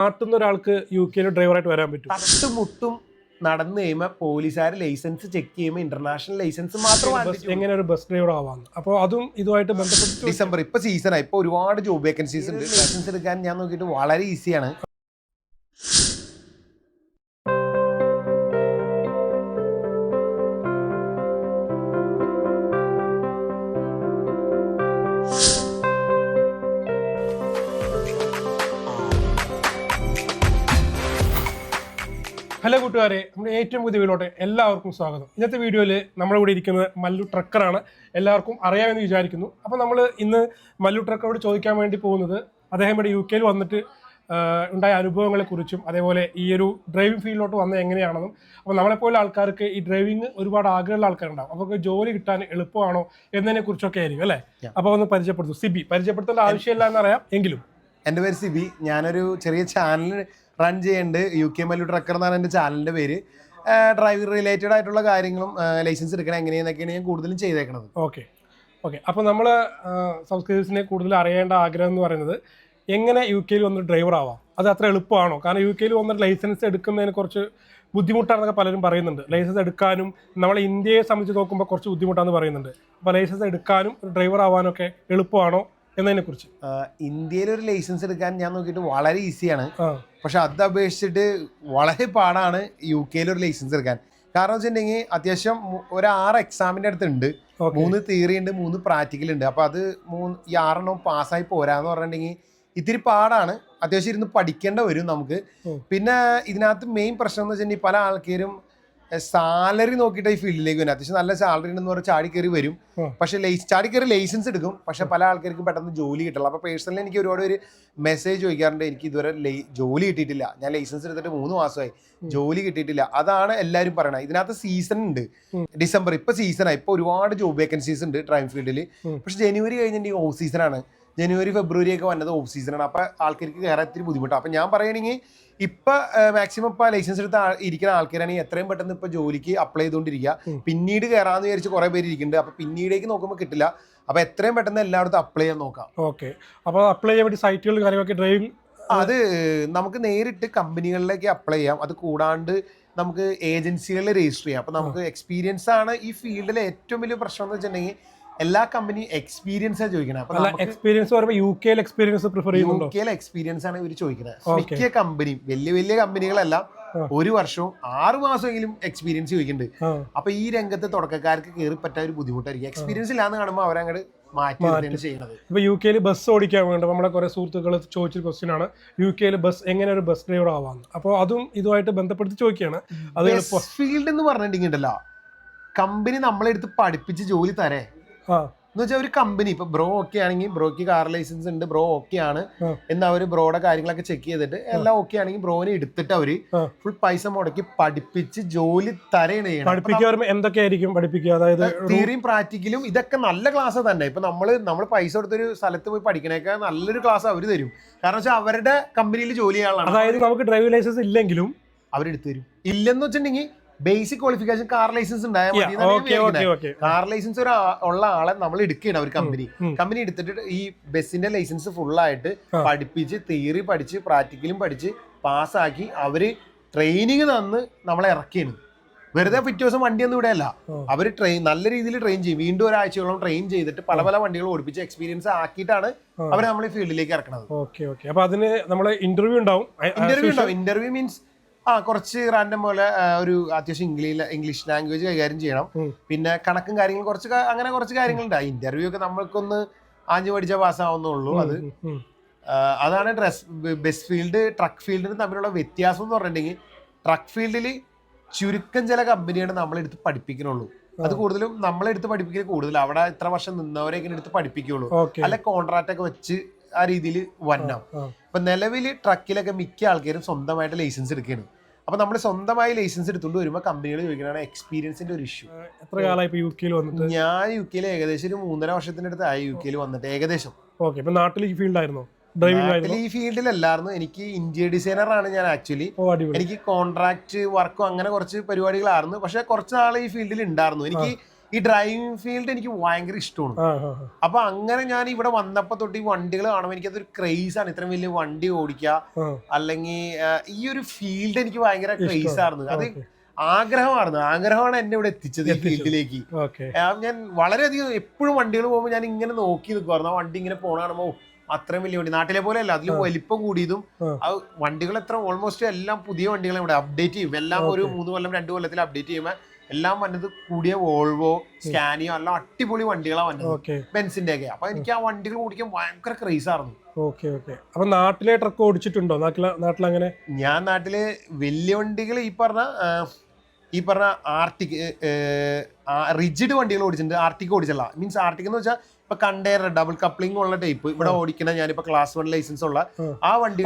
നാട്ടിൽ നിന്ന് ഒരാൾക്ക് യു കെയിൽ ഡ്രൈവറായിട്ട് വരാൻ പറ്റും. തട്ടുമുട്ടും നടന്നു കഴിയുമ്പോൾ പോലീസുകാർ ലൈസൻസ് ചെക്ക് ചെയ്യുമ്പോൾ ഇന്റർനാഷണൽ ലൈസൻസ് മാത്രമാണ് എങ്ങനെ ഒരു ബസ് ഡ്രൈവർ ആവാന്ന്. അപ്പോൾ അതും ഇതുമായിട്ട് ബന്ധപ്പെട്ട് ഡിസംബർ ഇപ്പൊ സീസണാണ് ഇപ്പൊ ഒരുപാട് ജോബ് വേക്കൻസീസ് ഉണ്ട്. ലൈസൻസ് എടുക്കാൻ ഞാൻ നോക്കിയിട്ട് വളരെ ഈസിയാണ് ഹലോ കൂട്ടുകാരെ നമ്മുടെ ഏറ്റവും പുതിയ വീഡിയോട്ടെ എല്ലാവർക്കും സ്വാഗതം. ഇന്നത്തെ വീഡിയോയിൽ നമ്മുടെ കൂടെ ഇരിക്കുന്നത് മല്ലു ട്രക്കറാണ് എല്ലാവർക്കും അറിയാമെന്ന് വിചാരിക്കുന്നു. അപ്പോൾ നമ്മൾ ഇന്ന് മല്ലു ട്രക്കറോട് ചോദിക്കാൻ വേണ്ടി പോകുന്നത് അദ്ദേഹം ഇവിടെ യു കെയിൽ വന്നിട്ട് ഉണ്ടായ അനുഭവങ്ങളെക്കുറിച്ചും അതേപോലെ ഈ ഒരു ഡ്രൈവിംഗ് ഫീൽഡിലോട്ട് വന്നത് എങ്ങനെയാണെന്നും അപ്പോൾ നമ്മളെപ്പോലെ ആൾക്കാർക്ക് ഈ ഡ്രൈവിംഗ് ഒരുപാട് ആഗ്രഹമുള്ള ആൾക്കാരുണ്ടാവും. അവർക്ക് ജോലി കിട്ടാൻ എളുപ്പമാണോ എന്നതിനെ കുറിച്ചൊക്കെ ആയിരിക്കും അല്ലേ? അപ്പോൾ ഒന്ന് പരിചയപ്പെടുത്തും. സിബി പരിചയപ്പെടുത്തേണ്ട ആവശ്യമില്ല എന്നറിയാം. എങ്കിലും. എന്റെ പേര് സിബി. ഞാനൊരു ചെറിയ ചാനൽ റൺ ചെയ്യുന്നുണ്ട് യു കെ മല്ലു ട്രക്കർ എന്നാണ് എന്റെ ചാനലിന്റെ പേര്. ഡ്രൈവിംഗ് റിലേറ്റഡ് ആയിട്ടുള്ള കാര്യങ്ങളും ലൈസൻസ് എടുക്കണം എങ്ങനെയെന്നൊക്കെയാണ് ഞാൻ കൂടുതലും ചെയ്തേക്കുന്നത് ഓക്കെ. ഓക്കെ. അപ്പോൾ നമ്മൾ സബ്സ്ക്രൈബേഴ്സിനെ കൂടുതൽ അറിയേണ്ട ആഗ്രഹം എന്ന് പറയുന്നത് എങ്ങനെ യു കെയിൽ വന്ന് ഡ്രൈവർ ആവാം? അത് അത്ര എളുപ്പമാണോ? കാരണം യു കെയിൽ വന്നിട്ട് ലൈസൻസ് എടുക്കുന്നതിന് കുറച്ച് ബുദ്ധിമുട്ടാണെന്നൊക്കെ പലരും പറയുന്നുണ്ട്. ലൈസൻസ് എടുക്കാനും നമ്മളെ ഇന്ത്യയെ സംബന്ധിച്ച് നോക്കുമ്പോൾ കുറച്ച് ബുദ്ധിമുട്ടാണെന്ന് പറയുന്നുണ്ട്. അപ്പോൾ ലൈസൻസ് എടുക്കാനും ഡ്രൈവർ ആവാനൊക്കെ ഒക്കെ എളുപ്പമാണോ എന്നതിനെക്കുറിച്ച്? ഇന്ത്യയിൽ ഒരു ലൈസൻസ് എടുക്കാൻ ഞാൻ നോക്കിയിട്ട് വളരെ ഈസിയാണ്. പക്ഷെ അത് അപേക്ഷിച്ചിട്ട് വളരെ പാടാണ് യു കെയിൽ ഒരു ലൈസൻസ് എടുക്കാൻ. കാരണം വെച്ചിട്ടുണ്ടെങ്കിൽ അത്യാവശ്യം ഒരു ആറ് എക്സാമിന്റെ അടുത്തുണ്ട്. മൂന്ന് തിയറി ഉണ്ട് മൂന്ന് പ്രാക്ടിക്കൽ ഉണ്ട്. അപ്പോൾ അത് മൂന്ന് ഈ ആറെണ്ണം പാസ്സായി പോരാന്ന് പറഞ്ഞിട്ടുണ്ടെങ്കിൽ ഇത്തിരി പാടാണ്. അത്യാവശ്യം ഇരുന്ന് പഠിക്കേണ്ട വരും നമുക്ക്. പിന്നെ ഇതിനകത്ത് മെയിൻ പ്രശ്നം എന്ന് വെച്ചിട്ടുണ്ടെങ്കിൽ പല ആൾക്കാരും സാലറി നോക്കിയിട്ട് ഈ ഫീൽഡിലേക്ക് വരും. അത്യാവശ്യം നല്ല സാലറി ഉണ്ടെന്ന് പറഞ്ഞാൽ ചാടി കയറി വരും. പക്ഷെ ലൈസ് ചാടി കയറി ലൈസൻസ് എടുക്കും. പക്ഷെ പല ആൾക്കാർക്കും പെട്ടെന്ന് ജോലി കിട്ടില്ല അപ്പോൾ പേഴ്സണലി എനിക്ക് ഒരുപാട് ഒരു മെസ്സേജ് ചോദിക്കാറുണ്ട്. എനിക്ക് ഇതുവരെ ജോലി കിട്ടിയിട്ടില്ല. ഞാൻ ലൈസൻസ് എടുത്തിട്ട് മൂന്ന് മാസമായി. ജോലി കിട്ടിയിട്ടില്ല. അതാണ് എല്ലാവരും പറയണത്. ഇതിനകത്ത് സീസൺ ഉണ്ട്. ഡിസംബർ ഇപ്പൊ സീസണാണ് ഇപ്പൊ ഒരുപാട് ജോബ് വേക്കൻസീസ് ഉണ്ട് ഡ്രൈവിംഗ് ഫീൽഡിൽ. പക്ഷെ ജനുവരി കഴിഞ്ഞിട്ടുണ്ടെങ്കിൽ ഓഫ് സീസണാണ് ജനുവരി ഫെബ്രുവരി ഒക്കെ വന്നത് ഓഫ് സീസണാണ് അപ്പം ആൾക്കാർക്ക് കയറാൻ ഇത്തിരി ബുദ്ധിമുട്ടാണ് അപ്പം ഞാൻ പറയുകയാണെങ്കിൽ ഇപ്പം മാക്സിമം ഇപ്പം ലൈസൻസ് എടുത്ത് ഇരിക്കുന്ന ആൾക്കാരാണെങ്കിൽ എത്രയും പെട്ടെന്ന് ഇപ്പോൾ ജോലിക്ക് അപ്ലൈ ചെയ്തുകൊണ്ടിരിക്കുക. പിന്നീട് കയറാമെന്ന് വിചാരിച്ച് കുറേ പേര് ഇരിക്കുന്നുണ്ട്. അപ്പം പിന്നീടേക്ക് നോക്കുമ്പോൾ കിട്ടില്ല. അപ്പം എത്രയും പെട്ടെന്ന് എല്ലായിടത്തും അപ്ലൈ ചെയ്യാൻ നോക്കാം. ഓക്കെ. അപ്പോൾ അപ്ലൈ ചെയ്യാൻ വേണ്ടി സൈറ്റുകളും കാര്യങ്ങളൊക്കെ ഡ്രൈവിംഗ് അത് നമുക്ക് നേരിട്ട് കമ്പനികളിലേക്ക് അപ്ലൈ ചെയ്യാം. അത് കൂടാണ്ട് നമുക്ക് ഏജൻസികളിൽ രജിസ്റ്റർ ചെയ്യാം. അപ്പം നമുക്ക് എക്സ്പീരിയൻസ് ആണ് ഈ ഫീൽഡിലെ ഏറ്റവും വലിയ പ്രശ്നം എന്ന് വെച്ചിട്ടുണ്ടെങ്കിൽ എല്ലാ കമ്പനി എക്സ്പീരിയൻസ് ചോദിക്കണം. അപ്പൊ എക്സ്പീരിയൻസ് പറയുമ്പോൾ യു കെയിൽ എക്സ്പീരിയൻസ് പ്രിഫർ യു ചെയ്യുന്നുണ്ടോ? കെയിലെ എക്സ്പീരിയൻസ് ആണ് ഇവർ ചോദിക്കുന്നത് മിക്ക കമ്പനി വലിയ വലിയ കമ്പനികളെല്ലാം ഒരു വർഷവും ആറ് മാസമെങ്കിലും എക്സ്പീരിയൻസ് ചോദിക്കുന്നുണ്ട് അപ്പൊ ഈ രംഗത്ത് തുടക്കക്കാർക്ക് കയറി പറ്റാൻ ഒരു ബുദ്ധിമുട്ടായിരിക്കും. എക്സ്പീരിയൻസ് ഇല്ലാന്ന് കാണുമ്പോൾ അവരങ്ങോട്ട് മാറ്റി ചെയ്യുന്നത് ഇപ്പൊ യു കെയിൽ ബസ് ഓടിക്കാൻ വേണ്ടി നമ്മളെ കുറെ സുഹൃത്തുക്കൾ ചോദിച്ചൊരു ക്വസ്റ്റ്യൻ ആണ്. യു കെയിൽ ബസ് എങ്ങനെ ഒരു ബസ് ഡ്രൈവർ ആവാന്ന്. അപ്പോൾ അതും ഇതുമായിട്ട് ബന്ധപ്പെടുത്തി ചോദിക്കുകയാണ്. അത് ഫീൽഡ് എന്ന് പറഞ്ഞിട്ടുണ്ടെങ്കിൽ ഉണ്ടല്ലോ കമ്പനി നമ്മളെടുത്ത് പഠിപ്പിച്ച് ജോലി തരേ. എന്ന് വെച്ചാൽ ഒരു കമ്പനി ഇപ്പൊ ബ്രോ ഓക്കെ ആണെങ്കിൽ ബ്രോക്ക് കാർ ലൈസൻസ് ഉണ്ട് ബ്രോ ഓക്കെ ആണ്. എന്ന് അവർ ബ്രോയുടെ കാര്യങ്ങളൊക്കെ ചെക്ക് ചെയ്തിട്ട് എല്ലാം ഓക്കെ ആണെങ്കിൽ ബ്രോനെ എടുത്തിട്ട് അവർ ഫുൾ പൈസ മുടക്കി പഠിപ്പിച്ച് ജോലി ചെയ്യണം. പഠിപ്പിക്കുക എന്തൊക്കെയായിരിക്കും പഠിപ്പിക്കുക? അതായത് തിയറിയും പ്രാക്ടിക്കലും ഇതൊക്കെ നല്ല ക്ലാസ് തന്നെ. ഇപ്പൊ നമ്മൾ നമ്മൾ പൈസ കൊടുത്തൊരു സ്ഥലത്ത് പോയി പഠിക്കണേക്കാൾ നല്ലൊരു ക്ലാസ് അവർ തരും. കാരണം വെച്ചാൽ അവരുടെ കമ്പനിയിൽ ജോലി ചെയ്യാനുള്ള അതായത് നമുക്ക് ഡ്രൈവിംഗ് ലൈസൻസ് ഇല്ലെങ്കിലും അവരെടുത്തു തരും. ഇല്ലെന്ന് വെച്ചിട്ടുണ്ടെങ്കിൽ ബേസിക് ക്വാളിഫിക്കേഷൻ കാർ ലൈസൻസ് ഉണ്ടായാൽ മതി കാർ ലൈസൻസ് ഒരു ഉള്ള ആളെ നമ്മൾ എടുക്കുകയാണ് ഒരു കമ്പനി കമ്പനി എടുത്തിട്ട് ഈ ബസ്സിന്റെ ലൈസൻസ് ഫുൾ ആയിട്ട് പഠിപ്പിച്ച് തിയറി പഠിച്ച് പ്രാക്ടിക്കലും പഠിച്ച് പാസ്സാക്കി അവർ ട്രെയിനിങ് തന്ന് നമ്മളെ ഇറക്കിയാണ്. വെറുതെ പിറ്റേ ദിവസം വണ്ടിയൊന്നും ഇവിടെയല്ല. അവർ അവർ ട്രെയിൻ നല്ല രീതിയിൽ ട്രെയിൻ ചെയ്യും. വീണ്ടും ഒരാഴ്ചയോളം ട്രെയിൻ ചെയ്തിട്ട് പല പല വണ്ടികൾ ഓടിപ്പിച്ച് എക്സ്പീരിയൻസ് ആക്കിയിട്ടാണ്. അവർ നമ്മൾ ഈ ഫീൽഡിലേക്ക് ഇറക്കുന്നത് ഓക്കെ ഓക്കെ അപ്പൊ അതിന് നമ്മൾ ഇന്റർവ്യൂ ഉണ്ടാവും. ഇന്റർവ്യൂ ഉണ്ടാവും. ഇന്റർവ്യൂ മീൻസ് ആ കുറച്ച് റാൻഡം പോലെ ഒരു അത്യാവശ്യം ഇംഗ്ലീഷ് ഇംഗ്ലീഷ് ലാംഗ്വേജ് കൈകാര്യം ചെയ്യണം. പിന്നെ കണക്കും കാര്യങ്ങളും കുറച്ച് അങ്ങനെ കുറച്ച് കാര്യങ്ങളുണ്ട്. ഇന്റർവ്യൂ ഒക്കെ നമ്മൾക്കൊന്ന് ആഞ്ഞു പഠിച്ചാൽ പാസ്സാവുന്നുള്ളൂ അത്. അതാണ് ഡ്രസ് ബസ് ഫീൽഡ് ട്രക്ക് ഫീൽഡിന് തമ്മിലുള്ള വ്യത്യാസം എന്ന് പറഞ്ഞിട്ടുണ്ടെങ്കിൽ ട്രക്ക് ഫീൽഡിൽ ചുരുക്കം ചില കമ്പനിയാണ് നമ്മളെടുത്ത് പഠിപ്പിക്കുന്നുള്ളൂ അത് കൂടുതലും നമ്മളെടുത്ത് പഠിപ്പിക്കൽ കൂടുതൽ. അവിടെ ഇത്ര വർഷം നിന്നവരെയൊക്കെ എടുത്ത് പഠിപ്പിക്കുള്ളൂ അല്ലെ കോൺട്രാക്ട് ഒക്കെ വെച്ച് ആ രീതിയിൽ വന്നാം അപ്പൊ ഇപ്പൊ നിലവിൽ ട്രക്കിലൊക്കെ മിക്ക ആൾക്കാരും സ്വന്തമായിട്ട് ലൈസൻസ് എടുക്കുകയാണ് അപ്പൊ നമ്മൾ സ്വന്തമായി ലൈസൻസ് എടുത്തുകൊണ്ട് വരുമ്പോൾ കമ്പനികൾ ചോദിക്കുന്നതാണ് എക്സ്പീരിയൻസിന്റെ ഒരു ഇഷ്യൂ എത്ര കാലമായി യു കെയിൽ വന്നിട്ട്? ഞാൻ യു കെയിൽ ഏകദേശം ഒരു മൂന്നര വർഷത്തിന്റെ അടുത്ത് ആയി യു കെയിൽ വന്നിട്ട് ഏകദേശം. ഓക്കെ ഇപ്പൊ നാട്ടിൽ ഈ ഫീൽഡ് ആയിരുന്നോ ഡ്രൈവിംഗ് നാട്ടിൽ ഈ ഫീൽഡിലല്ലായിരുന്നു. എനിക്ക് ഇന്ത്യ ഡിസൈനർ ആണ് ഞാൻ ആക്ച്വലി എനിക്ക് കോൺട്രാക്ട് വർക്കും അങ്ങനെ കുറച്ച് പരിപാടികളായിരുന്നു. പക്ഷെ കുറച്ച് നാൾ ഈ ഫീൽഡിൽ ഉണ്ടായിരുന്നു. എനിക്ക് ഈ ഡ്രൈവിംഗ് ഫീൽഡ് എനിക്ക് ഭയങ്കര ഇഷ്ടമാണ്. അപ്പൊ അങ്ങനെ ഞാൻ ഇവിടെ വന്നപ്പോ തൊട്ട് ഈ വണ്ടികൾ കാണുമ്പോൾ എനിക്ക് അതൊരു ക്രേസ് ആണ്. ഇത്രയും വലിയ വണ്ടി ഓടിക്കുക അല്ലെങ്കിൽ ഈ ഒരു ഫീൽഡ് എനിക്ക് ഭയങ്കര ക്രേസ്. ആയിരുന്നു. അത് ആഗ്രഹമാണ് ആഗ്രഹമായിരുന്നു. ആഗ്രഹമാണ് എന്നെ ഇവിടെ എത്തിച്ചത് ഈ ഫീൽഡിലേക്ക് ഞാൻ വളരെയധികം എപ്പോഴും വണ്ടികൾ പോകുമ്പോൾ ഞാൻ ഇങ്ങനെ നോക്കി നിൽക്കുമായിരുന്നു ആ വണ്ടി ഇങ്ങനെ കാണുമ്പോൾ ഓ, അത്രയും വലിയ വണ്ടി. നാട്ടിലെ പോലെ അല്ല അതിലും വലിപ്പം കൂടിയതും വണ്ടികൾ എത്ര ഓൾമോസ്റ്റ് എല്ലാം പുതിയ വണ്ടികൾ ഇവിടെ അപ്ഡേറ്റ് ചെയ്യും. എല്ലാം ഒരു. മൂന്ന് കൊല്ലം രണ്ട് കൊല്ലത്തിൽ അപ്ഡേറ്റ് ചെയ്യുമ്പോൾ എല്ലാം വന്നത് കൂടിയ വോൾവോ സ്കാനിയോ എല്ലാം അടിപൊളി വണ്ടികളാണ് വന്നത്. ബെൻസിന്റെ ഒക്കെ അപ്പൊ എനിക്ക് ആ വണ്ടികൾ ഓടിക്കാൻ ഭയങ്കര ക്രേസ് ആയിരുന്നു. ഓക്കെ ഓക്കെ അപ്പൊ നാട്ടിലെ ട്രക്ക് ഓടിച്ചിട്ടുണ്ടോ? നാട്ടിലെ നാട്ടിലങ്ങനെ? ഞാൻ നാട്ടിൽ വലിയ വണ്ടികൾ ഈ പറഞ്ഞ ഈ പറഞ്ഞ ആർട്ടിക് റിജിഡ് വണ്ടികൾ ഓടിച്ചിട്ടുണ്ട്. ആർട്ടിക് ഓടിച്ചല്ല. മീൻസ് ആർട്ടിക് എന്ന് വെച്ചാൽ ഇപ്പൊ കണ്ടെയ്നർ ഡബിൾ കപ്ലിംഗ് ഉള്ള ടൈപ്പ് ഇവിടെ ഓടിക്കണ ഞാനിപ്പോ ക്ലാസ് വൺ ലൈസൻസ് ഉള്ള ആ. വണ്ടി.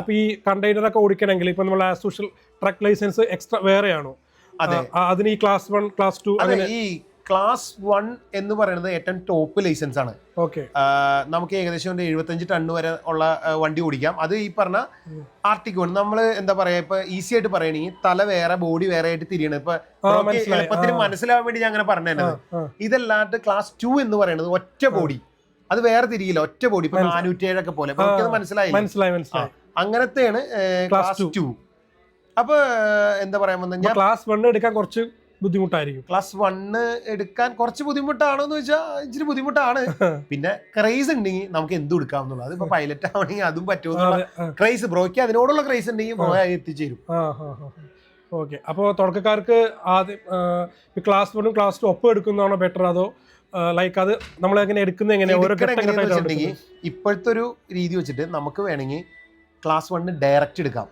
അപ്പൊ ഈ കണ്ടെയ്നർ ഒക്കെ ഓടിക്കണമെങ്കിൽ ഇപ്പൊ നമ്മൾ സോഷ്യൽ ട്രക്ക് ലൈസൻസ് എക്സ്ട്രാ വേറെയാണോ അതെ അതിന് ഈ ക്ലാസ് വൺ ക്ലാസ് ടു ഈ ക്ലാസ് വൺ എന്ന് പറയുന്നത് ഏറ്റവും ടോപ്പ് ലൈസൻസ് ആണ്. ഓക്കെ നമുക്ക് ഏകദേശം ഒരു എഴുപത്തഞ്ച് ടൺ വരെ ഉള്ള വണ്ടി ഓടിക്കാം. അത് ഈ പറഞ്ഞ. ആർട്ടിക് വൺ നമ്മൾ എന്താ പറയാ ഇപ്പൊ ഈസി ആയിട്ട് പറയണെങ്കിൽ തല വേറെ ബോഡി വേറെ ആയിട്ട് തിരിയണം. ഇപ്പൊ എളുപ്പത്തിന് മനസ്സിലാവാൻ വേണ്ടി ഞാൻ അങ്ങനെ പറഞ്ഞു ആ, തന്നത് ഇതല്ലാണ്ട് ക്ലാസ് ടു എന്ന് പറയുന്നത് ഒറ്റ ബോഡി അത് വേറെ തിരിയില്ല ഒറ്റ ബോഡി ഇപ്പൊ മനസ്സിലായി. നാനൂറ്റി ഏഴൊക്കെ പോലെ. അത് മനസ്സിലായി മനസ്സിലായി. അങ്ങനത്തെയാണ് ക്ലാസ്. ടു അപ്പൊ എന്താ പറയാൻ വന്നത് ക്ലാസ് വൺ എടുക്കാൻ കുറച്ച് ബുദ്ധിമുട്ടായിരിക്കും. ക്ലാസ് വണ്ണ് എടുക്കാൻ കുറച്ച് ബുദ്ധിമുട്ടാണോ എന്ന് വെച്ചാൽ ഇച്ചിരി ബുദ്ധിമുട്ടാണ്. പിന്നെ ക്രൈസ് ഉണ്ടെങ്കിൽ നമുക്ക് എന്തും എടുക്കാവുന്നുള്ളൂ അതിപ്പോ പൈലറ്റ് ആവണമെങ്കിൽ അതും പറ്റുമെന്നുള്ള ക്രൈസ് ബ്രോയ്ക്ക് അതിനോടുള്ള ക്രൈസ് ഉണ്ടെങ്കിൽ ബ്രോ എത്തിച്ചേരും. ഓക്കെ അപ്പോൾ തുടക്കക്കാർക്ക് ആദ്യം ക്ലാസ് വണ്ണും ക്ലാസ് ടു ഒപ്പം എടുക്കുന്നതാണോ ബെറ്റർ അതോ ലൈക്ക് അത് നമ്മൾ എങ്ങനെ എടുക്കുന്നത് എങ്ങനെ ഓരോ ഇപ്പോഴത്തെ ഒരു രീതി വെച്ചിട്ട് നമുക്ക് വേണമെങ്കിൽ ക്ലാസ് വണ്ണ് ഡയറക്റ്റ് എടുക്കാം.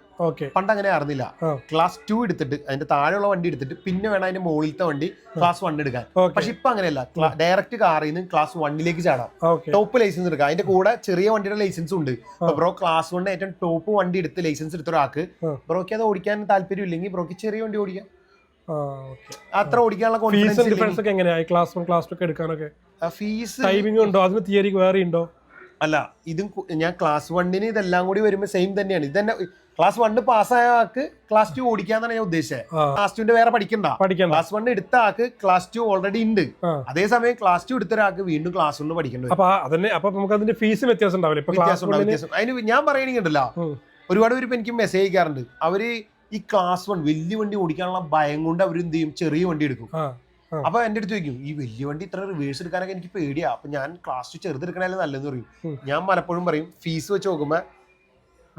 പണ്ട് അങ്ങനെ അറിഞ്ഞില്ല ക്ലാസ് ടു എടുത്തിട്ട് അതിന്റെ താഴെയുള്ള വണ്ടി എടുത്തിട്ട് പിന്നെ വേണം അതിന്റെ മുകളിലത്തെ വണ്ടി ക്ലാസ് വൺ എടുക്കാൻ. പക്ഷെ ഇപ്പൊ അങ്ങനെയല്ല. ഡയറക്റ്റ് കാറിൽ നിന്ന് ക്ലാസ് വണ്ണിലേക്ക് ചാടാം. ടോപ്പ് ലൈസൻസ് എടുക്കാം. അതിന്റെ കൂടെ ചെറിയ വണ്ടിയുടെ ലൈസൻസ് ഉണ്ട്. ബ്രോ ക്ലാസ് വണ്ണ് ഏറ്റവും ടോപ്പ് വണ്ടി എടുത്ത് ലൈസൻസ് എടുത്ത ഒരാൾക്ക്. ബ്രോക്ക് അത് ഓടിക്കാൻ താല്പര്യം ഇല്ലെങ്കിൽ ബ്രോക്ക് ചെറിയ വണ്ടി ഓടിക്കാം. അത്ര ഓടിക്കാനുള്ള ഫീസും കോൺഫിഡൻസ് ഡിഫറൻസ് ഒക്കെ എങ്ങനെയായി ക്ലാസ് വൺ ക്ലാസ് ടു ഒക്കെ എടുക്കാനൊക്കെ? ഫീസ് ടൈമിംഗ് ഉണ്ടോ? അതിന് തിയറി വേറെ ഉണ്ടോ അല്ല ഇതും ഞാൻ ക്ലാസ് വണ്ണിന് ഇതെല്ലാം കൂടി വരുമ്പോൾ സെയിം തന്നെയാണ്. ഇത് തന്നെ ക്ലാസ് വണ്ണ് പാസ്സായ ആൾക്ക് ക്ലാസ് ടു ഓടിക്കാന്നാണ് ഞാൻ ഉദ്ദേശിച്ചത് ക്ലാസ് ടുവിന്റെ വേറെ പഠിക്കണ്ട. ക്ലാസ് വൺ എടുത്ത ആൾക്ക് ക്ലാസ് ടു ഓൾറെഡി ഉണ്ട്. അതേസമയം ക്ലാസ് ടു എടുത്ത ഒരാൾക്ക് വീണ്ടും ക്ലാസ് വണ്ണ് പഠിക്കണ്ട അപ്പൊ നമുക്ക് അതിന്റെ ഫീസ് വ്യത്യാസം ഉണ്ടാവില്ല? അതിന് ഞാൻ പറയണെങ്കിണ്ടല്ലോ ഒരുപാട് പേര് ഇപ്പൊ എനിക്ക് മെസ്സേജ് അയക്കാറുണ്ട്. അവർ ഈ ക്ലാസ് വൺ വലിയ വണ്ടി ഓടിക്കാനുള്ള ഭയം കൊണ്ട് അവർ എന്ത് ചെയ്യും? ചെറിയ വണ്ടി എടുക്കും. അപ്പൊ എന്റെ അടുത്ത് ചോദിക്കും ഈ വലിയ വണ്ടി ഇത്ര റിവേഴ്സ് എടുക്കാനൊക്കെ എനിക്ക് പേടിയാ. അപ്പൊ ഞാൻ ക്ലാസ് ടു ചെറുതെടുക്കണല്ലേ നല്ലതെന്ന് പറയും. ഞാൻ പലപ്പോഴും പറയും ഫീസ് വെച്ച് നോക്കുമ്പോ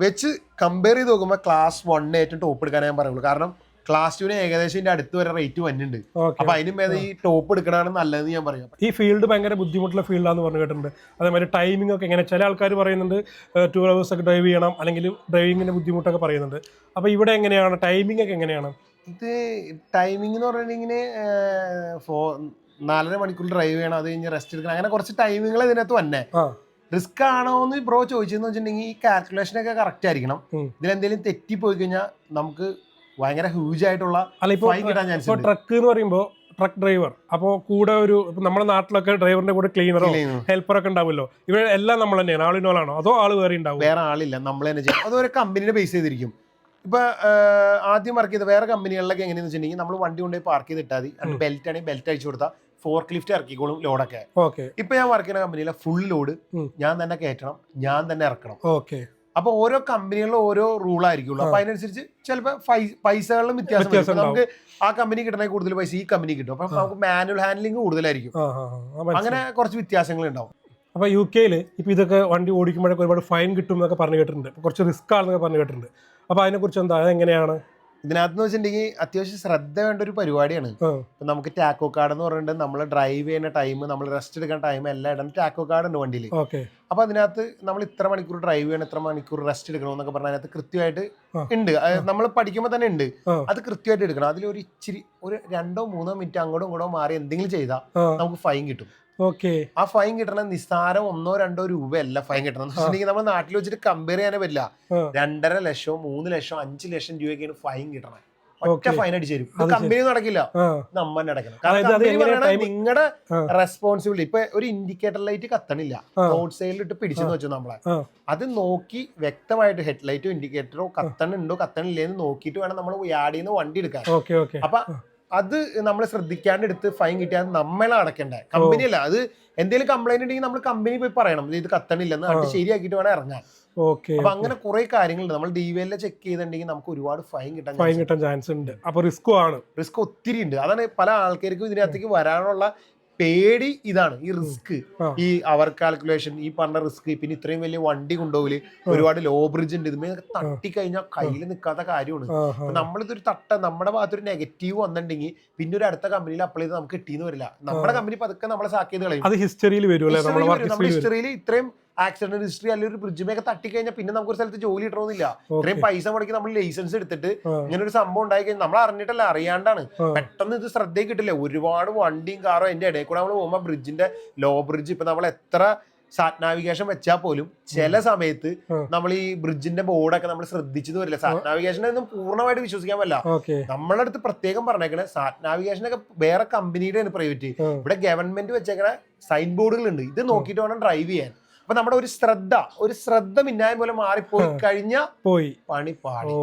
വെച്ച് കമ്പയർ ചെയ്ത് നോക്കുമ്പോ ക്ലാസ് വൺ ഏറ്റവും ടോപ്പ് എടുക്കാനേ ഞാൻ പറയുള്ളൂ. കാരണം ക്ലാസ് ടുവിന് ഏകദേശം ഇതിന്റെ അടുത്ത് വരെ റേറ്റ് വന്നിട്ടുണ്ട്. അപ്പൊ അതിനും ഭേദം ഈ ടോപ്പ് എടുക്കണാണ് നല്ലതെന്ന് ഞാൻ പറയാം. ഈ ഫീൽഡ് ഭയങ്കര ബുദ്ധിമുട്ടുള്ള ഫീൽഡാന്ന് പറഞ്ഞു കേട്ടിട്ടുണ്ട്. അതേമാതിരി ടൈമിംഗ് ഒക്കെ എങ്ങനെ ചില ആൾക്കാർ പറയുന്നുണ്ട് ടു അവേഴ്സ് ഒക്കെ ഡ്രൈവ് ചെയ്യണം അല്ലെങ്കിൽ ഡ്രൈവിങ്ങിന്റെ ബുദ്ധിമുട്ടൊക്കെ പറയുന്നുണ്ട്. അപ്പൊ ഇവിടെ എങ്ങനെയാണ്? ടൈമിംഗ് ഒക്കെ എങ്ങനെയാണ്? ഇത് ടൈമിംഗ് എന്ന് പറഞ്ഞിട്ടുണ്ടെങ്കിൽ ഫോ നാലര മണിക്കൂർ ഡ്രൈവ് ചെയ്യണം അത് കഴിഞ്ഞ് റെസ്റ്റ് എടുക്കണം. അങ്ങനെ കുറച്ച് ടൈമിങ്ങൾ ഇതിനകത്ത് വന്നെ. റിസ്ക് ആണോ എന്ന് ബ്രോ ചോദിച്ചെന്ന് വെച്ചിട്ടുണ്ടെങ്കിൽ ഈ കാൽക്കുലേഷൻ ഒക്കെ കറക്റ്റ് ആയിരിക്കണം. ഇതിൽ ഇതിലെന്തെങ്കിലും തെറ്റി പോയി കഴിഞ്ഞാൽ നമുക്ക് ഭയങ്കര ഹ്യൂജ് ആയിട്ടുള്ള ഫൈൻ കിട്ടാൻ ചാൻസ് ട്രക്ക് എന്ന് പറയുമ്പോൾ ട്രക്ക് ഡ്രൈവർ അപ്പോൾ കൂടെ ഒരു നമ്മുടെ നാട്ടിലൊക്കെ ഡ്രൈവറിന്റെ കൂടെ ക്ലീനറോ ഹെൽപ്പറൊക്കെ ഉണ്ടാവുമല്ലോ. ഇവിടെ എല്ലാം നമ്മൾ തന്നെയാണ്. ആളിനോളാണോ അതോ ആൾ വേറെ ഉണ്ടാവും? വേറെ ആളില്ല. നമ്മൾ തന്നെ ചെയ്യും. അതൊരു കമ്പനിയുടെ ബേസ് ചെയ്തിരിക്കും. ഇപ്പൊ ആഹ്, ആദ്യം വർക്ക് ചെയ്ത വേറെ കമ്പനികളിലൊക്കെ എങ്ങനെയാന്ന് വെച്ചിട്ടുണ്ടെങ്കിൽ നമ്മൾ വണ്ടി കൊണ്ടുപോയി പാർക്ക് ചെയ്ത് ഇട്ടാൽ മതി. ബെൽറ്റ് ആണെങ്കിൽ ബെൽറ്റ് അഴിച്ചു കൊടുത്താൽ ഫോർ ക്ലിഫ്റ്റ് ഇറക്കിക്കോളും ലോഡൊക്കെ ഓക്കെ. ഇപ്പൊ ഞാൻ വർക്ക് ചെയ്യുന്ന കമ്പനിയിലെ ഫുൾ ലോഡ് ഞാൻ തന്നെ കയറ്റണം ഞാൻ തന്നെ ഇറക്കണം. ഓക്കെ. അപ്പൊ ഓരോ കമ്പനികളിലും ഓരോ റൂൾ ആയിരിക്കുള്ളൂ. അപ്പൊ. അതിനനുസരിച്ച് ചിലപ്പോൾ പൈസകളിലും വ്യത്യാസം. നമുക്ക് ആ കമ്പനി കിട്ടണേ കൂടുതൽ പൈസ ഈ കമ്പനി കിട്ടും. അപ്പൊ നമുക്ക് മാനുവൽ ഹാൻഡ്ലിംഗ് കൂടുതലായിരിക്കും. അങ്ങനെ കുറച്ച് വ്യത്യാസങ്ങൾ ഉണ്ടാവും. അപ്പൊ യു കെയിൽ ഇപ്പൊ ഇതൊക്കെ വണ്ടി ഓടിക്കുമ്പോഴൊക്കെ ഒരുപാട് ഫൈൻ കിട്ടും എന്നൊക്കെ പറഞ്ഞു കേട്ടിട്ടുണ്ട്. കുറച്ച് റിസ്ക് ആണെന്നൊക്കെ പറഞ്ഞു കേട്ടിട്ടുണ്ട്. അപ്പോൾ അതിനെക്കുറിച്ച് എന്താ അതെങ്ങനെയാണ്? ഇതിനകത്ത് വെച്ചിട്ടുണ്ടെങ്കിൽ അത്യാവശ്യം ശ്രദ്ധ വേണ്ട ഒരു പരിപാടിയാണ്. ഇപ്പൊ നമുക്ക് ടാക്കോ കാർഡ് എന്ന് പറഞ്ഞിട്ട് നമ്മൾ ഡ്രൈവ് ചെയ്യുന്ന ടൈം നമ്മൾ റെസ്റ്റ് എടുക്കുന്ന ടൈം എല്ലാം ഇടം ടാക്കോ കാർഡ് ഉണ്ട് വണ്ടിയിൽ ഓക്കെ. അപ്പൊ അതിനകത്ത് നമ്മൾ ഇത്ര മണിക്കൂർ ഡ്രൈവ് ചെയ്യണം ഇത്ര മണിക്കൂർ റെസ്റ്റ് എടുക്കണം എന്നൊക്കെ പറഞ്ഞാൽ അതിനകത്ത് കൃത്യമായിട്ട്. ഉണ്ട്. നമ്മൾ പഠിക്കുമ്പോൾ തന്നെ ഉണ്ട്. അത് കൃത്യമായിട്ട് എടുക്കണം. അതിൽ ഒരു ഇച്ചിരി ഒരു രണ്ടോ മൂന്നോ മിനിറ്റ് അങ്ങോട്ടും ഇങ്ങോട്ടോ മാറി എന്തെങ്കിലും ചെയ്താൽ നമുക്ക് ഫൈൻ കിട്ടും. ഓക്കെ. ആ ഫൈൻ കിട്ടണ നിസ്സാരം ഒന്നോ രണ്ടോ രൂപയല്ല ഫൈൻ കിട്ടണം എന്ന് വെച്ചിട്ടുണ്ടെങ്കിൽ നമ്മൾ നാട്ടിൽ വെച്ചിട്ട് കമ്പയർ ചെയ്യാനേ പറ്റില്ല. രണ്ടര ലക്ഷം മൂന്ന് ലക്ഷം അഞ്ച് ലക്ഷം രൂപയ്ക്കാണ് ഫൈൻ കിട്ടണം. ഒറ്റ ഫൈൻ അടിച്ചു തരും കമ്പനി നടക്കില്ല. നമ്മൾ നമ്മ നടക്കണം നിങ്ങളുടെ റെസ്പോൺസിബിലിറ്റി ഇപ്പൊ ഒരു ഇൻഡിക്കേറ്റർ ലൈറ്റ് കത്തണില്ല. റോഡ് സൈഡിൽ ഇട്ട് പിടിച്ചെന്ന് വെച്ചു നമ്മളെ. അത് നോക്കി വ്യക്തമായിട്ട് ഹെഡ് ലൈറ്റോ ഇൻഡിക്കേറ്ററോ കത്തണുണ്ടോ കത്തണില്ലേ എന്ന് നോക്കിയിട്ട് വേണം നമ്മൾ യാർഡിൽ നിന്ന് വണ്ടി എടുക്കാൻ. അപ്പൊ അത് നമ്മൾ ശ്രദ്ധിക്കാണ്ട് എടുത്ത് ഫൈൻ കിട്ടിയാൽ നമ്മളെ അടക്കണ്ടേ. കമ്പനി അല്ല അത് എന്തെങ്കിലും കംപ്ലൈന്റ് ഉണ്ടെങ്കിൽ നമ്മൾ കമ്പനി പോയി പറയണം. ഇത് കത്തണില്ലെന്ന് അത് ശരിയാക്കിട്ട് ശരിയാക്കിയിട്ട് വേണം ഇറങ്ങാൻ. ഓക്കെ അപ്പൊ അങ്ങനെ കുറെ കാര്യങ്ങളുണ്ട്. നമ്മൾ ഡി വി ചെക്ക് ചെയ്തിട്ടുണ്ടെങ്കിൽ നമുക്ക് ഒരുപാട് ഫൈൻ കിട്ടാൻ ഫൈൻ കിട്ടാൻ ചാൻസ് ഉണ്ട്. അപ്പൊ റിസ്ക് ആണ്. റിസ്ക് ഒത്തിരി ഉണ്ട്. അതാണ് പല ആൾക്കാർക്കും ഇതിനകത്തേക്ക് വരാനുള്ള പേടി ഇതാണ് ഈ റിസ്ക്. ഈ അവർ കാൽക്കുലേഷൻ ഈ പറഞ്ഞ റിസ്ക് പിന്നെ ഇത്രയും വലിയ വണ്ടി കൊണ്ടുപോകൽ ഒരുപാട് ലോ ബ്രിഡ്ജ് ഉണ്ട് ഇതുമേ തട്ടി കഴിഞ്ഞാൽ കയ്യിൽ നിൽക്കാത്ത കാര്യമാണ്. നമ്മളിതൊരു തട്ട നമ്മുടെ ഭാഗത്തൊരു നെഗറ്റീവ് വന്നിട്ടുണ്ടെങ്കിൽ പിന്നെ ഒരു അടുത്ത കമ്പനിയിൽ അപ്ലൈ ചെയ്ത് നമുക്ക് കിട്ടിയെന്ന് വരില്ല. നമ്മുടെ കമ്പനി പതുക്കെ നമ്മളെ സാക്കിയത് കളയും. ഹിസ്റ്ററിയിൽ ഇത്രയും ആക്സിഡന്റ് ഹിസ്റ്ററി അല്ലെങ്കിൽ ഒരു ബ്രിഡ്ജുമൊക്കെ തട്ടി കഴിഞ്ഞാൽ പിന്നെ നമുക്ക് ഒരു സ്ഥലത്ത് ജോലി കിട്ടണമെന്നില്ല. ഇത്രയും പൈസ മുടക്കി നമ്മൾ ലൈസൻസ് എടുത്തിട്ട് ഇങ്ങനെ ഒരു സംഭവം ഉണ്ടായി കഴിഞ്ഞാൽ നമ്മൾ അറിഞ്ഞിട്ടല്ല അറിയാണ്ടാണ്. പെട്ടെന്ന് ഇത് ശ്രദ്ധയിൽ കിട്ടില്ല. ഒരുപാട് വണ്ടിയും കാറും അതിന്റെ ഇടയിൽ കൂടെ നമ്മൾ പോകുമ്പോൾ ബ്രിഡ്ജിന്റെ ലോ ബ്രിഡ്ജ് ഇപ്പൊ നമ്മൾ എത്ര സാറ്റ് നാവിഗേഷൻ വെച്ചാൽ പോലും ചില സമയത്ത് നമ്മൾ ഈ ബ്രിഡ്ജിന്റെ ബോർഡൊക്കെ നമ്മൾ ശ്രദ്ധിച്ചെന്ന് വരില്ല. സാറ്റ് നാവിഗേഷനെ ഒന്നും പൂർണമായിട്ട് വിശ്വസിക്കാൻ പറ്റില്ല. നമ്മളെ അടുത്ത് പ്രത്യേകം പറഞ്ഞേക്കണേ സാറ്റ് നാവിഗേഷനൊക്കെ വേറെ കമ്പനിയുടെ ആണ് പ്രൈവറ്റ് ഇവിടെ ഗവൺമെന്റ് വെച്ചേക്കണ സൈൻ ബോർഡുകൾ ഉണ്ട് ഇത് നോക്കിയിട്ട് വേണം ഡ്രൈവ് ചെയ്യാൻ. അപ്പൊ നമ്മുടെ ഒരു ശ്രദ്ധ ഒരു ശ്രദ്ധ മിന്നായം പോലെ മാറിപ്പോയി കഴിഞ്ഞ പോയി. പണി പാടി.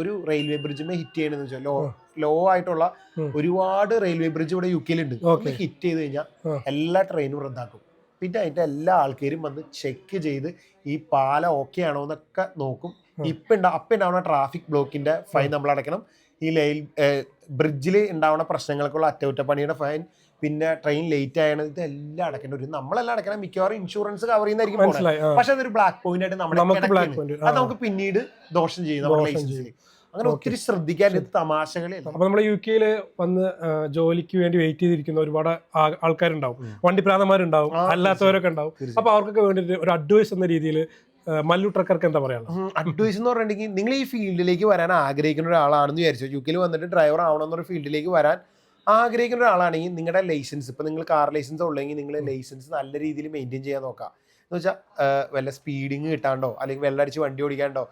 ഒരു റെയിൽവേ ബ്രിഡ്ജുമേ ഹിറ്റ് ചെയ്യണമെന്ന് വെച്ചാൽ ലോ. ലോ ആയിട്ടുള്ള ഒരുപാട് റെയിൽവേ ബ്രിഡ്ജ് ഇവിടെ യു കെയിലുണ്ട്. ഹിറ്റ് ചെയ്ത് കഴിഞ്ഞാൽ എല്ലാ ട്രെയിനും റദ്ദാക്കും. പിന്നെ അതിന്റെ എല്ലാ ആൾക്കാരും വന്ന് ചെക്ക് ചെയ്ത് ഈ പാല ഓക്കെ ആണോ എന്നൊക്കെ നോക്കും. ഇപ്പൊ അപ്പൊ ഉണ്ടാവുന്ന ട്രാഫിക് ബ്ലോക്കിന്റെ ഫൈൻ നമ്മൾ അടയ്ക്കണം ഈ ലൈൽ ബ്രിഡ്ജിൽ ഉണ്ടാവുന്ന പ്രശ്നങ്ങൾക്കുള്ള അറ്റകുറ്റപ്പണിയുടെ ഫൈൻ പിന്നെ ട്രെയിൻ ലേറ്റ് ആയത് ഇതെല്ലാം അടക്കേണ്ട ഒരു നമ്മളെല്ലാം അടക്കണം മിക്കവാറും ഇൻഷുറൻസ് കവർ ചെയ്യുന്നതായിരിക്കും. പക്ഷെ അതൊരു ബ്ലാക്ക് പോയിന്റ് ആയിട്ട് നമ്മുടെ അത് നമുക്ക് പിന്നീട് ദോഷം ചെയ്യും നമ്മുടെ ലൈസൻസിൽ. അങ്ങനെ ഒത്തിരി ശ്രദ്ധിക്കാൻ തമാശകളെ അപ്പൊ നമ്മുടെ യു കെയിൽ വന്ന് ജോലിക്ക് വേണ്ടി വെയിറ്റ് ചെയ്തിരിക്കുന്ന ഒരുപാട് ആൾക്കാരുണ്ടാവും. വണ്ടി പ്രാന്തമാരുണ്ടാവും അല്ലാത്തവരൊക്കെ ഉണ്ടാവും. അപ്പൊ അവർക്കൊക്കെ വേണ്ടിയിട്ട് ഒരു അഡ്വൈസ് എന്ന രീതിയിൽ മല്ലു ട്രക്കർക്ക് എന്താ പറയാ അഡ്വൈസ് എന്ന് പറഞ്ഞിട്ടുണ്ടെങ്കിൽ നിങ്ങൾ ഈ ഫീൽഡിലേക്ക് വരാൻ ആഗ്രഹിക്കുന്ന ഒരാളാണെന്ന് വിചാരിച്ചു? യു കെയിൽ വന്നിട്ട് ഡ്രൈവർ ആവണമെന്നൊരു ഫീൽഡിലേക്ക് വരാൻ ആഗ്രഹിക്കുന്ന ഒരാളാണെങ്കിൽ നിങ്ങളുടെ ലൈസൻസ് ഇപ്പം നിങ്ങൾ കാർ ലൈസൻസ് ഉള്ളെങ്കിൽ നിങ്ങൾ ലൈസൻസ് നല്ല രീതിയിൽ മെയിന്റെയിൻ ചെയ്യാൻ നോക്കാം. എന്ന് വെച്ചാൽ വല്ല സ്പീഡിങ് കിട്ടാണ്ടോ അല്ലെങ്കിൽ വെള്ളടിച്ച് വണ്ടി ഓടിക്കാണ്ടോ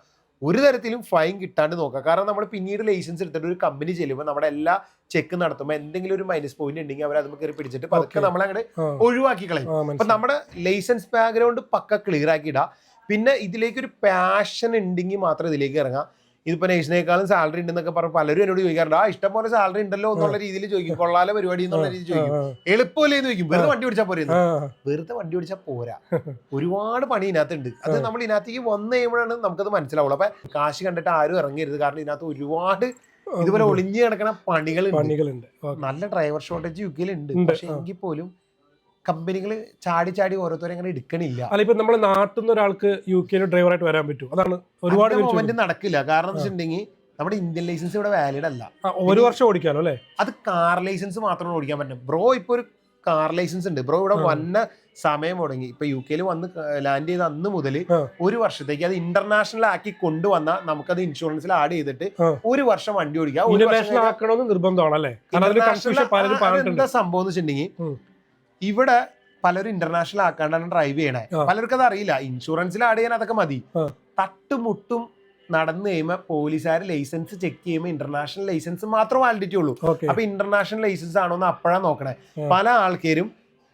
ഒരു തരത്തിലും ഫൈൻ കിട്ടാണ്ട് നോക്കുക കാരണം നമ്മൾ പിന്നീട് ലൈസൻസ് എടുത്തിട്ട് ഒരു കമ്പനി ചെല്ലുമ്പോൾ നമ്മുടെ എല്ലാ ചെക്ക് നടത്തുമ്പോൾ എന്തെങ്കിലും ഒരു മൈനസ് പോയിന്റ് ഉണ്ടെങ്കിൽ അവർ അത് കയറി പിടിച്ചിട്ട് പതുക്കെ നമ്മളെ അങ്ങനെ ഒഴിവാക്കി കളയും. അപ്പൊ നമ്മുടെ ലൈസൻസ് ബാക്ക്ഗ്രൗണ്ട് പക്ക ക്ലിയർ ആക്കി ഇടാം. പിന്നെ ഇതിലേക്ക് ഒരു പാഷൻ ഉണ്ടെങ്കിൽ മാത്രം ഇതിലേക്ക് ഇറങ്ങാം. ഇതിപ്പോ നേഴ്സിനേക്കാളും സാലറി ഉണ്ടെന്നൊക്കെ പറഞ്ഞ് പലരും എന്നോട് ചോദിക്കാറുണ്ട്. ആ ഇഷ്ടം പോലെ സാലറി ഉണ്ടല്ലോ എന്നുള്ള രീതിയിൽ ചോദിക്കും. കൊള്ളാല പരിപാടി എന്നുള്ള രീതിയിൽ ചോദിക്കും. എളുപ്പമല്ലേ എന്ന് ചോദിക്കും. വെറുതെ വണ്ടി ഓടിച്ചാൽ പോരെ വെറുതെ വണ്ടി ഓടിച്ചാൽ പോരാ. ഒരുപാട് പണി ഇതിനകത്തുണ്ട്. അത് നമ്മൾ ഇതിനകത്തേക്ക് വന്നു കഴിയുമ്പോഴാണ് നമുക്കത് മനസ്സിലാവുള്ളൂ. അപ്പൊ കാശ് കണ്ടിട്ട് ആരും ഇറങ്ങരുത്. കാരണം ഇതിനകത്ത് ഒരുപാട് ഇതുപോലെ ഒളിഞ്ഞു കിടക്കുന്ന പണികളുണ്ട്. പണികളുണ്ട്. നല്ല ഡ്രൈവർ ഷോർട്ടേജ് യു കെയിലുണ്ട്. പക്ഷെ എങ്കിൽ പോലും കമ്പനികൾ ചാടി ചാടി ഓരോരുത്തരെ അങ്ങനെ എടുക്കണില്ല. അല്ല ഇപ്പൊ നമ്മുടെ നാട്ടിൽ നിന്ന് ഒരാൾക്ക് യു കെ ഡ്രൈവർ ആയിട്ട് വരാൻ പറ്റും അതാണ് ഒരുപാട് മൊമെന്റ് നടക്കില്ല. കാരണം എന്ന് വെച്ചിട്ടുണ്ടെങ്കിൽ നമ്മുടെ ഇന്ത്യൻ ലൈസൻസ് ഇവിടെ വാലിഡ് അല്ല. ഒരു വർഷം ഓടിക്കാലോ അല്ലേ? അത് കാർ ലൈസൻസ് മാത്രമാണ് ഓടിക്കാൻ പറ്റും. ബ്രോ ഇപ്പൊ ഒരു കാർ ലൈസൻസ് ഉണ്ട്. ബ്രോ ഇവിടെ. വന്ന സമയം തുടങ്ങി ഇപ്പൊ യു കെയിൽ വന്ന് ലാൻഡ് ചെയ്ത അന്ന് മുതൽ ഒരു വർഷത്തേക്ക് അത് ഇന്റർനാഷണൽ ആക്കി കൊണ്ടുവന്ന നമുക്കത് ഇൻഷുറൻസിൽ ആഡ് ചെയ്തിട്ട് ഒരു വർഷം വണ്ടി ഓടിക്കാം. പറഞ്ഞിട്ടുണ്ട്. സംഭവം എന്ന് വെച്ചിട്ടുണ്ടെങ്കിൽ. ഇവിടെ പലരും ഇന്റർനാഷണൽ ആക്കാണ്ടാണ് ഡ്രൈവ് ചെയ്യണേ. പലർക്കും അത് അറിയില്ല. ഇൻഷുറൻസിൽ ആഡ് ചെയ്യാൻ അതൊക്കെ മതി. തട്ടുമുട്ടും നടന്നു കഴിയുമ്പോൾ പോലീസുകാർ ലൈസൻസ് ചെക്ക് ചെയ്യുമ്പോൾ ഇന്റർനാഷണൽ ലൈസൻസ് മാത്രം വാലിഡിറ്റി ഉള്ളൂ. അപ്പൊ ഇന്റർനാഷണൽ ലൈസൻസ് ആണോന്ന് അപ്പോഴാണ് നോക്കണേ. പല ആൾക്കാരും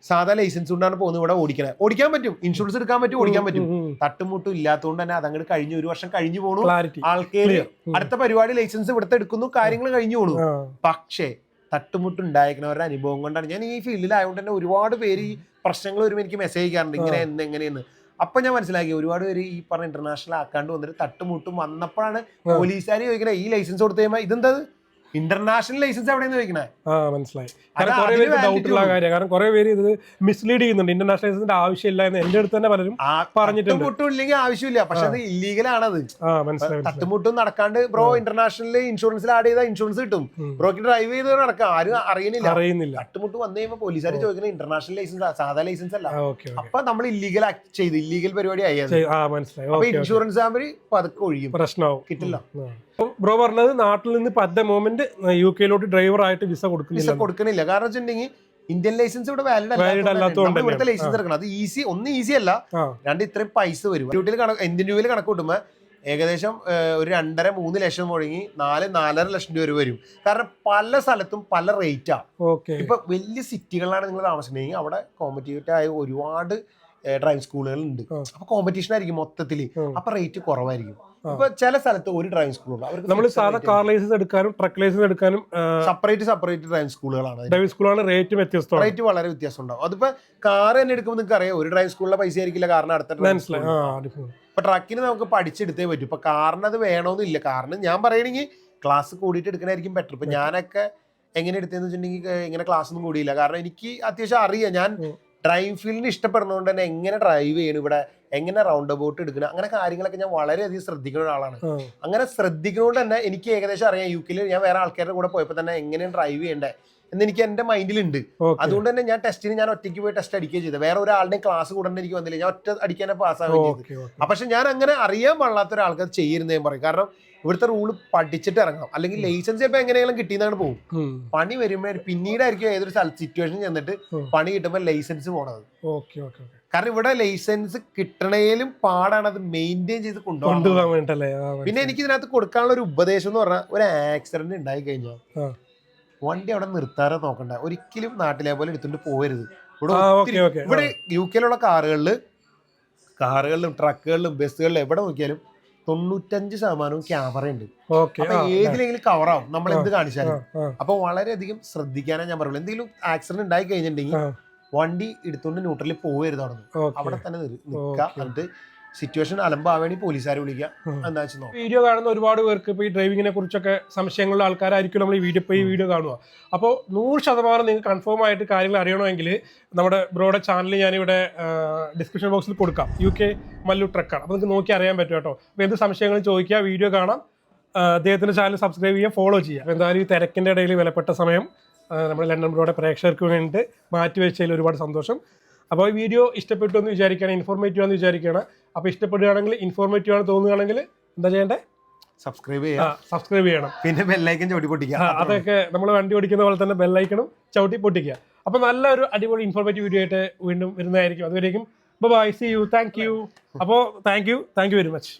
സാധാ ലൈസൻസ് കൊണ്ടാണ് പോകുന്നത് ഇവിടെ ഓടിക്കണേ. ഓടിക്കാൻ പറ്റും. ഇൻഷുറൻസ് എടുക്കാൻ പറ്റും ഓടിക്കാൻ പറ്റും. തട്ടുമുട്ടും ഇല്ലാത്തതുകൊണ്ട് തന്നെ അതങ്ങോട്ട് കഴിഞ്ഞ ഒരു വർഷം കഴിഞ്ഞു പോണു. ആൾക്കാര് അടുത്ത പരിപാടി ലൈസൻസ് ഇവിടുത്തെ എടുക്കുന്നു കാര്യങ്ങൾ കഴിഞ്ഞു പോണു. പക്ഷേ തട്ടുമുട്ട് ഒരു അനുഭവം കൊണ്ടാണ്. ഞാൻ ഈ ഫീൽഡിലായതുകൊണ്ട് തന്നെ ഒരുപാട് പേര് ഈ പ്രശ്നങ്ങൾ വരുമ്പോൾ എനിക്ക് മെസ്സേജ് അയക്കാറുണ്ട്. ഇങ്ങനെ എന്ത് എങ്ങനെയെന്ന്. അപ്പൊ ഞാൻ മനസ്സിലാക്കി. ഒരുപാട് പേര് ഈ പറഞ്ഞ ഇന്റർനാഷണൽ ആക്കാണ്ട് വന്നിട്ട് തട്ടുമുട്ടും വന്നപ്പോഴാണ്. പോലീസുകാർ ചോദിക്കുന്നത് ഈ ലൈസൻസ് കൊടുത്തു കഴിയുമ്പോൾ ഇതെന്താ ഇന്റർനാഷണൽ ലൈസൻസ് എവിടെയെന്ന് ചോദിക്കണേ? ആ മനസ്സിലായി. കാരണം കുറെ അതിന് പേർക്ക് ഡൗട്ട് ഉള്ള ഉള്ളൂ. കാര്യം. കാരണം കുറെ പേര് ഇത് മിസ്ലീഡ് ചെയ്യുന്നുണ്ട്. ഇന്റർനാഷണൽ ലൈസൻസിന്റെ ആവശ്യമില്ല എന്ന് എന്റെ അടുത്ത് തന്നെ പലരും പറഞ്ഞിട്ടുണ്ട്. തട്ടുമുട്ടും ഇല്ലെങ്കിൽ ആവശ്യമില്ല. പക്ഷെ അത് ഇല്ലീഗൽ ആണത്. തട്ടുമുട്ടും നടക്കാണ്ട് ബ്രോ ഇന്റർനാഷണൽ ഇൻഷുറൻസിൽ ആഡ് ചെയ്താൽ ഇൻഷുറൻസ് കിട്ടും. ബ്രോക്ക് ഡ്രൈവ് ചെയ്ത് നടക്കാം ആരും അറിയുന്നില്ല. അറിയുന്നില്ല തട്ടുമുട്ട് വന്നു കഴിയുമ്പോൾ പോലീസുകാർ ചോദിക്കുന്നത് ഇന്റർനാഷണൽ ലൈസൻസ് സാധാ ലൈസൻസ് അല്ല. അപ്പൊ നമ്മൾ ഇല്ലീഗൽ ചെയ്ത് ഇല്ലീഗൽ പരിപാടി ആയി അത്. മനസ്സിലായി. അപ്പൊ ഓക്കെ ഇൻഷുറൻസ് ആകുമ്പോൾ പതുക്കെ ഒഴിയും. പ്രശ്നമാവും കിട്ടില്ല. ബ്രോ പറഞ്ഞത് നാട്ടിൽ നിന്ന് ഇപ്പൊ അറ്റ് ദ മോമെന്റ് യു കെയിലോട്ട് ഡ്രൈവർ ആയിട്ട് വിസ വിസ കൊടുക്കുന്നില്ല കൊടുക്കണില്ല കാരണം വെച്ചിട്ടുണ്ടെങ്കിൽ ഇന്ത്യൻ ലൈസൻസ് ഇവിടെ വാലിഡ് അല്ലാത്തതുകൊണ്ട് ഇവിടുത്തെ ലൈസൻസ് എടുക്കണം. അത് ഈസി ഒന്ന് ഈസി അല്ല. രണ്ട് ഇത്രയും പൈസ വരും. ഡ്യൂട്ടിയിൽ കണക്ക് ഇന്ത്യൻ രൂപയിൽ കണക്ക് കൂട്ടുമ്പോൾ ഏകദേശം ഒരു രണ്ടര മൂന്ന് ലക്ഷം മുടങ്ങി നാല് നാലര ലക്ഷം രൂപ വരെ വരും. കാരണം പല സ്ഥലത്തും പല റേറ്റാണ് ഓക്കെ ഇപ്പൊ വലിയ സിറ്റികളിലാണ് നിങ്ങൾ താമസിക്കണമെങ്കിൽ അവിടെ കോമ്പറ്റീവ് ആയ ഒരുപാട് ഡ്രൈവിംഗ് സ്കൂളുകൾ ഉണ്ട്. അപ്പൊ കോമ്പറ്റീഷൻ ആയിരിക്കും മൊത്തത്തിൽ. അപ്പൊ റേറ്റ് കുറവായിരിക്കും. ഇപ്പൊ ചില സ്ഥലത്ത് ഒരു ഡ്രൈവിംഗ് സ്കൂളുണ്ട് അവർക്ക് നമ്മൾ സാധാ കാർ ലൈസൻസ് എടുക്കാനും ട്രക്ക് ലൈസൻസ് എടുക്കാനും സെപ്പറേറ്റ് സെപ്പറേറ്റ് ഡ്രൈവിംഗ് സ്കൂളുകളാണ് ഡ്രൈവിംഗ് സ്കൂളാണ് റേറ്റ് വ്യത്യസ്തമാണ്. റേറ്റ് വളരെ വ്യത്യാസം ഉണ്ടാവും അതിപ്പോ കാർ തന്നെ എടുക്കുമ്പോൾ നിങ്ങൾക്ക് അറിയാം ഒരു ഡ്രൈവിംഗ് സ്കൂളിലെ പൈസ ആയിരിക്കില്ല കാരണം അടുത്ത. ഇപ്പൊ ട്രക്കിന് നമുക്ക് പഠിച്ചെടുത്തേ പറ്റും. ഇപ്പൊ കാറിന് അത് വേണമെന്നില്ല കാരണം ഞാൻ പറയണെങ്കിൽ ക്ലാസ് കൂടിയിട്ട് എടുക്കണായിരിക്കും ബെറ്റർ ഇപ്പൊ ഞാനൊക്കെ എങ്ങനെ എടുത്തതെന്ന് വെച്ചിട്ടുണ്ടെങ്കിൽ ഇങ്ങനെ ക്ലാസ് ഒന്നും കൂടിയില്ല. കാരണം എനിക്ക് അത്യാവശ്യം അറിയാം. ഞാൻ. ഡ്രൈവിംഗ് ഫീൽഡിന് ഇഷ്ടപ്പെടുന്നതുകൊണ്ട് തന്നെ എങ്ങനെ ഡ്രൈവ് ചെയ്യണം ഇവിടെ? എങ്ങനെ റൗണ്ട് അബൌട്ട് എടുക്കണം? അങ്ങനെ കാര്യങ്ങളൊക്കെ ഞാൻ വളരെയധികം ശ്രദ്ധിക്കുന്ന ഒരാളാണ്. അങ്ങനെ ശ്രദ്ധിക്കുന്നതുകൊണ്ട് തന്നെ എനിക്ക് ഏകദേശം അറിയാം യു കെയിൽ ഞാൻ വേറെ ആൾക്കാരുടെ കൂടെ പോയപ്പോൾ തന്നെ എങ്ങനെയാണ് ഡ്രൈവ് ചെയ്യേണ്ടത് എന്ന് എനിക്ക് എന്റെ മൈൻഡിലുണ്ട്. അതുകൊണ്ട് തന്നെ ഞാൻ ടെസ്റ്റിന് ഞാൻ ഒറ്റയ്ക്ക് പോയി ടെസ്റ്റ് അടിക്കുകയും ചെയ്തത് വേറെ ഒരാളുടെയും ക്ലാസ് കൂടെ എനിക്ക് വന്നില്ല. ഞാൻ ഒറ്റ അടിക്കാനെ പാസ്സാവുകയും ചെയ്തു. പക്ഷെ ഞാൻ അങ്ങനെ അറിയാൻ പാടില്ലാത്ത ഒരാൾക്ക് അത് ചെയ്യരുന്നേ പറയും. കാരണം ഇവിടുത്തെ റൂൾ പഠിച്ചിട്ട് ഇറങ്ങാം അല്ലെങ്കിൽ ലൈസൻസ് ഇപ്പൊ എങ്ങനെയെങ്കിലും കിട്ടിയെന്നാണ് പോകും പണി വരുമ്പോൾ പിന്നീടായിരിക്കും ഏതൊരു സിറ്റുവേഷൻ ചെന്നിട്ട് പണി കിട്ടുമ്പോൾ ലൈസൻസ് പോണത്. Okay okay. കാരണം ഇവിടെ ലൈസൻസ് കിട്ടണേലും പാടാണ്. അത് മെയിന്റെയിൻ ചെയ്ത് കൊണ്ടുപോകാൻ വേണ്ടല്ലേ പിന്നെ. എനിക്ക് ഇതിനകത്ത് കൊടുക്കാനുള്ള ഒരു ഉപദേശം എന്ന് പറഞ്ഞാൽ ഒരു ആക്സിഡന്റ് ഉണ്ടായി കഴിഞ്ഞാൽ. വണ്ടി അവിടെ നിർത്താറോ നോക്കണ്ട. ഒരിക്കലും നാട്ടിലെ പോലെ എടുത്തുകൊണ്ട് പോകരുത്. ഇവിടെ ഇവിടെ യു കെയിലുള്ള കാറുകളിൽ കാറുകളിലും ട്രക്കുകളിലും ബസ്സുകളിലും എവിടെ നോക്കിയാലും തൊണ്ണൂറ്റഞ്ച് ശതമാനവും ക്യാമറ ഉണ്ട്. അപ്പൊ ഏതിലെങ്കിലും കവറാവും നമ്മൾ എന്ത് കാണിച്ചാലും. അപ്പൊ വളരെയധികം ശ്രദ്ധിക്കാനാണ് ഞാൻ പറയുള്ളൂ. എന്തെങ്കിലും ആക്സിഡന്റ് ഉണ്ടായി കഴിഞ്ഞിട്ടുണ്ടെങ്കിൽ. വണ്ടി എടുത്തോണ്ട് ന്യൂട്രലിൽ പോകരുത് അവിടെ നിന്ന് അവിടെ തന്നെ നിൽക്കുക എന്നിട്ട് സിറ്റുവേഷൻ അലമ്പാവേണി പോലീസുകാരെ വിളിക്കുക. എന്താ വീഡിയോ കാണുന്ന ഒരുപാട് പേർക്ക് ഇപ്പോൾ ഈ ഡ്രൈവിങ്ങിനെ കുറിച്ചൊക്കെ സംശയങ്ങളുള്ള ആൾക്കാരായിരിക്കും നമ്മൾ ഈ വീഡിയോ ഇപ്പോൾ ഈ വീഡിയോ കാണുക. അപ്പോൾ നൂറ് ശതമാനം നിങ്ങൾക്ക് കൺഫേം ആയിട്ട് കാര്യങ്ങൾ അറിയണമെങ്കിൽ നമ്മുടെ ബ്രോയുടെ ചാനൽ ഞാനിവിടെ ഡിസ്ക്രിപ്ഷൻ ബോക്സിൽ കൊടുക്കാം. യു കെ മല്ലു ട്രക്കാണ് അപ്പോൾ നിങ്ങൾക്ക് നോക്കി അറിയാൻ പറ്റും കേട്ടോ. അപ്പോൾ എന്ത് സംശയങ്ങളും ചോദിക്കുക വീഡിയോ കാണാം. അദ്ദേഹത്തിന്റെ അദ്ദേഹത്തിന്റെ ചാനൽ സബ്സ്ക്രൈബ് ചെയ്യുക ഫോളോ ചെയ്യുക. എന്തായാലും ഈ തിരക്കിന്റെ ഇടയിൽ വിലപ്പെട്ട സമയം നമ്മുടെ ലണ്ടൻ ബ്രോയുടെ പ്രേക്ഷകർക്ക് വേണ്ടിയിട്ട് മാറ്റിവെച്ചതിൽ ഒരുപാട് സന്തോഷം. അപ്പോൾ ഈ വീഡിയോ ഇഷ്ടപ്പെട്ടു എന്ന് വിചാരിക്കുകയാണ് ഇൻഫോർമേറ്റീവ് ആണെന്ന് വിചാരിക്കുകയാണ്. അപ്പോൾ ഇഷ്ടപ്പെടുകയാണെങ്കിൽ ഇൻഫോർമേറ്റീവ് ആണ് തോന്നുകയാണെങ്കിൽ എന്താ ചെയ്യേണ്ടത് സബ്സ്ക്രൈബ് ചെയ്യാം ചെയ്യുക സബ്സ്ക്രൈബ് ചെയ്യണം. പിന്നെ ബെല്ലൈക്കൻ ചവിട്ടി പൊട്ടിക്കുക. അതൊക്കെ നമ്മൾ വണ്ടി ഓടിക്കുന്ന പോലെ തന്നെ ബെല്ലൈക്കണം ചവിട്ടി പൊട്ടിക്കുക. അപ്പോൾ നല്ലൊരു അടിപൊളി ഇൻഫോർമേറ്റീവ് വീഡിയോ ആയിട്ട് വീണ്ടും വരുന്നതായിരിക്കും. അതുവരേക്കും bye see you thank you അപ്പോൾ thank you thank you very much